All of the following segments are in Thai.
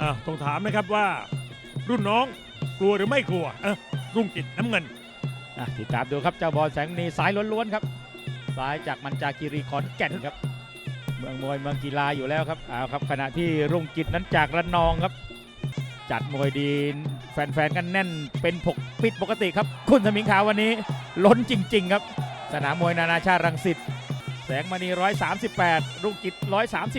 อะต้องถามนะครับว่า รุ่นน้องกลัวหรือไม่กลัวเออรุ่งกิจน้ำเงิน อะติดตามดูครับเจ้าบอลแสงมณีซ้ายล้วนๆครับซ้ายจากมันจาคีรีขอนแก่นครับ เมืองมวยเมืองกีฬาอยู่แล้วครับเอาครับขณะที่รุ่งกิจนั้นจากระนองครับ จัดมวยดีแฟนๆกันแน่นเป็นปกปิดปกติครับ คุณสมิงขาววันนี้ล้นจริง ๆ ครับ สนามมวยนานาชาติรังสิตแสงมณี 138 รุ่งกิจ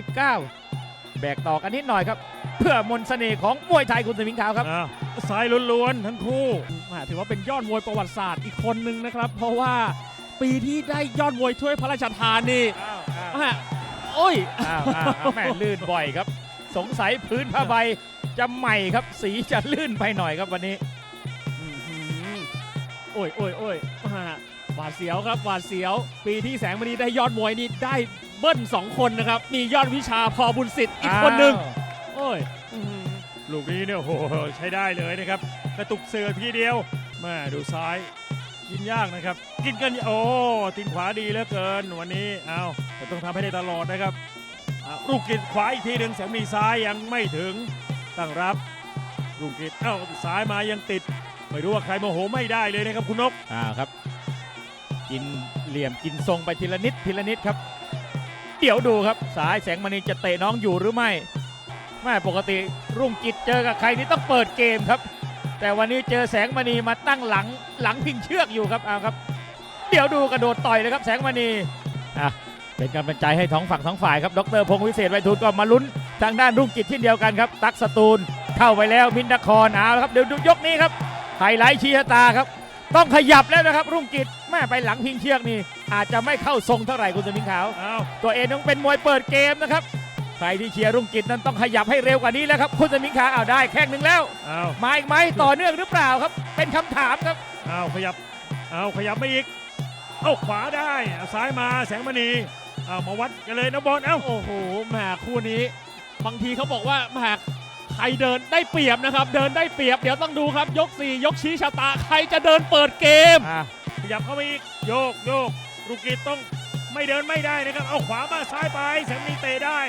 139 แบกต่อกันนิดหน่อยครับ เพื่อมนต์เสน่ห์ของมวยไทยคุณสมิงขาวครับอะซ้ายล้วนๆทั้งคู่อ่าถือว่าเป็นยอดมวยประวัติศาสตร์อีกคนนึงนะครับ เพราะว่าปีที่ได้ยอดมวยถ้วยพระราชทานนี่อ่าโอ้ย อ้าวอ้าวอ้าวแม่ลื่นบ่อยครับ สงสัยพื้นผ้าใบจะใหม่ครับ สีจะลื่นไปหน่อยครับวันนี้ อื้อหือโอ้ยโอ้ยโอ้ยอ่าหวาดเสียวครับหวาดเสียว ปีที่แสงมณีได้ยอดมวยนี่ได้เบิ้ลสองคนนะครับ มียอดวิชาพอบุญสิทธิ์อีกคนหนึ่ง โอ้ยอื้อหือลูกนี้เนี่ยโอ้โหใช้ได้เลยนะครับกระตุกเสือทีเดียวแม่ดูซ้ายกินยากนะครับ กินกันโอ้ตินขวาดีเหลือเกินวันนี้เอาแต่ต้องทำให้ได้ตลอดนะครับอะลูกกิดขวาอีกทีหนึ่งแสงมีซ้ายยังไม่ถึงตั้งรับลูกกิดเอ้าซ้ายมายังติด ไม่รู้ว่าใครโมโหไม่ได้เลยนะครับคุณนก อ่าครับ กินเหลี่ยมกินทรงไปทีละนิดทีละนิดครับ เดี๋ยวดูครับ สายแสงมณีจะเตะน้องอยู่หรือไม่ แม่ปกติรุ่งกิจเจอกับใครนี่ต้องเปิดเกมครับ แต่วันนี้เจอแสงมณีมาตั้งหลังหลังพิงเชือกอยู่ครับเอาครับ เดี๋ยวดูกระโดดต่อยเลยครับแสงมณีอะเป็นกำลังใจให้ท้องฝั่งท้องฝ่ายครับดรพงศ์วิเศษไวทูลก็มาลุ้นทางด้านรุ่งกิจเช่นเดียวกันครับ ตักสตูลเข้าไปแล้วมินนครเอาละครับเดี๋ยวดูยกนี้ครับไฮไลท์ชี้ชะตาครับ ต้องขยับแล้วนะครับ รุ่งกิจแม่ไปหลังพิงเชือกนี่อาจจะไม่เข้าทรงเท่าไหร่คุณสมิงขาวเอาตัวเองต้องเป็นมวยเปิดเกมนะครับ ใครที่เชียร์รุ่งกิจนั้นต้องขยับให้เร็วกว่านี้แล้วครับคุณสมิงขาวเอาได้แข้งหนึ่งแล้วเอามาอีกไหมต่อเนื่องหรือเปล่าครับ เป็นคำถามครับเอาขยับเอาขยับไม่อีกเอาขวาได้เอาซ้ายมาแสงมณีเอามาวัดกันเลยนะบอลเอ้าโอ้โหแหมคู่นี้ บางทีเขาบอกว่าแหมใครเดินได้เปรียบนะครับ เดินได้เปรียบเดี๋ยวต้องดูครับยก 4 ยกชี้ชะตาใครจะเดินเปิดเกม อะขยับเข้ามาอีกโยกโยกลูกกิจต้องไม่เดินไม่ได้นะครับเอาขวามาซ้ายไปแสงมณีเตะได้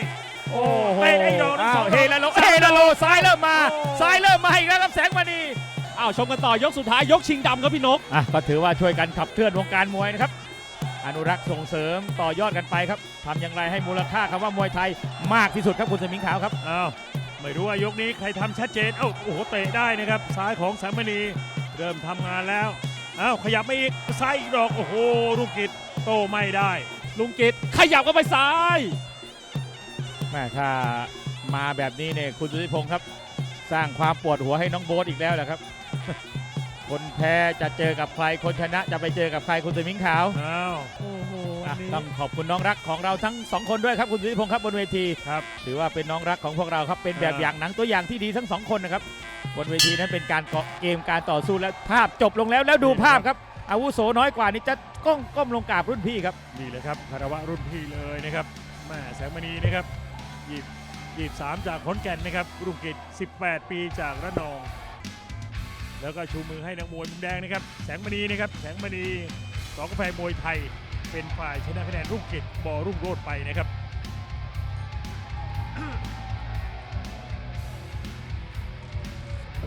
โอ้โหเตะได้ดอกหนึ่งอ้าสวองเฮลาโลเฮลาโลซ้ายเริ่มมาโอ้ ซ้ายเริ่มมาอีกแล้วครับแสงมณีอ้าวชมกันต่อยกสุดท้ายยกชิงดำครับพี่นก อะก็ถือว่าช่วยกันขับเคลื่อนวงการมวยนะครับ อนุรักษ์ส่งเสริมต่อยอดกันไปครับทำอย่างไรให้มูลค่าคำว่ามวยไทยมากที่สุดครับคุณสมิงขาวครับเอาไม่รู้ว่ายกนี้ใครทำชัดเจน เอ้าโอ้โหเตะได้นะครับ ซ้ายของแสงมณีเริ่มทำงานแล้วเอ้าขยับมาอีกซ้ายอีกดอกโอ้โหลูกกิจโตไม่ได้ ลุงกิตขยับเข้าไปซ้าย แม่ถ้ามาแบบนี้เนี่ยคุณสุธิพงศ์ครับ สร้างความปวดหัวให้น้องโบ๊ทอีกแล้วแหละครับ คนแพ้จะเจอกับใครคนชนะจะไปเจอกับใครคุณสมิงขาวเอ้าโอ้โหอะวันนี้ ต้องขอบคุณน้องรักของเราทั้งสองคนด้วยครับคุณสุธิพงศ์ครับบนเวทีครับถือว่าเป็นน้องรักของพวกเราครับเป็นแบบอ่า อย่างหนังตัวอย่างที่ดีทั้งสองคนนะครับบนเวทีนั้นเป็นการเกาะเกมการต่อสู้และภาพจบลงแล้วแล้วดูภาพครับ อาวุโสน้อยกว่านี่จะก้มก้มลงกราบรุ่นพี่ครับ นี่แหละครับคารวะรุ่นพี่เลยนะครับแม่แสงมณีนะครับ ยีบยีบสามจากขอนแก่นนะครับรุ่งกิจ 18 ปีจากระนอง แล้วก็ชูมือให้นักมวยมุมแดงนะครับ แสงมณีนะครับ แสงมณีสองกาแฟมวยไทย เป็นฝ่ายชนะคะแนนรุ่งกิจบอรุ่งโรดไปนะครับ